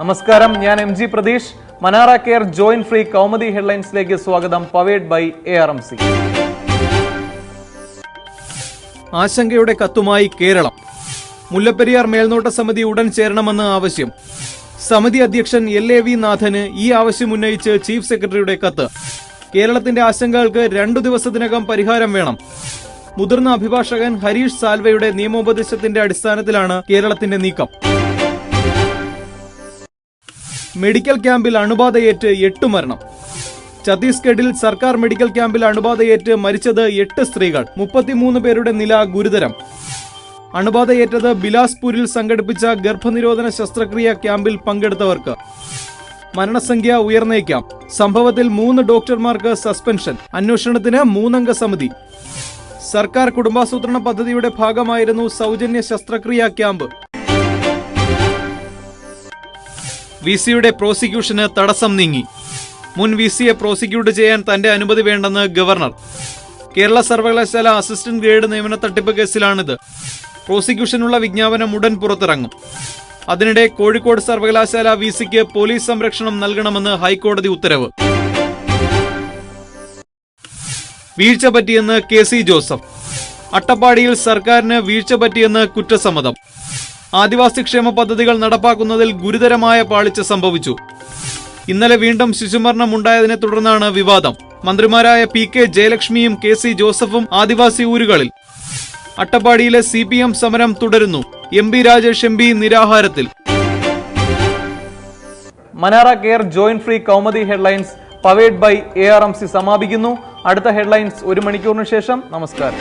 നമസ്കാരം. ഞാൻ M G Pratheesh. മനാറ care joint free Kaumudi ഹെഡ്ലൈൻസിലേക്ക് സ്വാഗതം. Powered by A R M C ആശങ്കയുടെ കത്തുമായി കേരളം. മുല്ലപ്പെരിയാർ മേൽനോട്ട സമിതി ഉടൻ ചേരണമെന്ന് ആവശ്യം. സമിതി അധ്യക്ഷൻ എൽ എ വി നാഥന് ഈ ആവശ്യം ഉന്നയിച്ച് ചീഫ് സെക്രട്ടറിയുടെ കത്ത്. കേരളത്തിന്റെ ആശങ്കകൾക്ക് രണ്ടു ദിവസത്തിനകം പരിഹാരം വേണം. മുതിർന്ന അഭിഭാഷകൻ ഹരീഷ് സാൽവയുടെ നിയമോപദേശത്തിന്റെ അടിസ്ഥാനത്തിലാണ് കേരളത്തിന്റെ നീക്കം. മെഡിക്കൽ ക്യാമ്പിൽ അണുബാധയേറ്റ് എട്ട് മരണം. ഛത്തീസ്ഗഡിൽ സർക്കാർ മെഡിക്കൽ ക്യാമ്പിൽ അണുബാധയേറ്റ് മരിച്ചത് എട്ട് സ്ത്രീകൾ. മുപ്പത്തിമൂന്ന് പേരുടെ നില ഗുരുതരം. അണുബാധയേറ്റത് ബിലാസ്പൂരിൽ സംഘടിപ്പിച്ച ഗർഭനിരോധന ശസ്ത്രക്രിയ ക്യാമ്പിൽ പങ്കെടുത്തവർക്ക്. മരണസംഖ്യ ഉയർന്നേക്കാം. സംഭവത്തിൽ മൂന്ന് ഡോക്ടർമാർക്ക് സസ്പെൻഷൻ. അന്വേഷണത്തിന് മൂന്നംഗ സമിതി. സർക്കാർ കുടുംബാസൂത്രണ പദ്ധതിയുടെ ഭാഗമായിരുന്നു സൗജന്യ ശസ്ത്രക്രിയ ക്യാമ്പ്. വി സിയുടെ പ്രോസിക്യൂഷന് തടസ്സം നീങ്ങി. മുൻ വി സിയെ പ്രോസിക്യൂട്ട് ചെയ്യാൻ തന്റെ അനുമതി വേണ്ടെന്ന് ഗവർണർ. കേരള സർവകലാശാല അസിസ്റ്റന്റ് ഗ്രേഡ് നിയമന തട്ടിപ്പ് കേസിലാണിത്. പ്രോസിക്യൂഷനുള്ള വിജ്ഞാപനം ഉടൻ പുറത്തിറങ്ങും. അതിനിടെ കോഴിക്കോട് സർവകലാശാല വി സിക്ക് പോലീസ് സംരക്ഷണം നൽകണമെന്ന് ഹൈക്കോടതി ഉത്തരവ്. വീഴ്ച പറ്റിയെന്ന് കെ സി ജോസഫ്. അട്ടപ്പാടിയിൽ സർക്കാരിന് വീഴ്ച പറ്റിയെന്ന് കുറ്റസമ്മതം. ആദിവാസി ക്ഷേമ പദ്ധതികൾ നടപ്പാക്കുന്നതിൽ ഗുരുതരമായ പാളിച്ച സംഭവിച്ചു. ഇന്നലെ വീണ്ടും ശിശുമരണം ഉണ്ടായതിനെ തുടർന്നാണ് വിവാദം. മന്ത്രിമാരായ പി കെ ജയലക്ഷ്മിയും കെ സി ജോസഫും ആദിവാസി ഊരുകളിൽ. അട്ടപ്പാടിയിലെ സി പി എം സമരം തുടരുന്നു. M P Rajesh M P നിരാഹാരത്തിൽ. Manara care joint free Kaumudi headlines powered by A R M C സമാപിക്കുന്നു. അടുത്ത ഹെഡ്ലൈൻസ് ഒരു മണിക്കൂറിന് ശേഷം. നമസ്കാരം.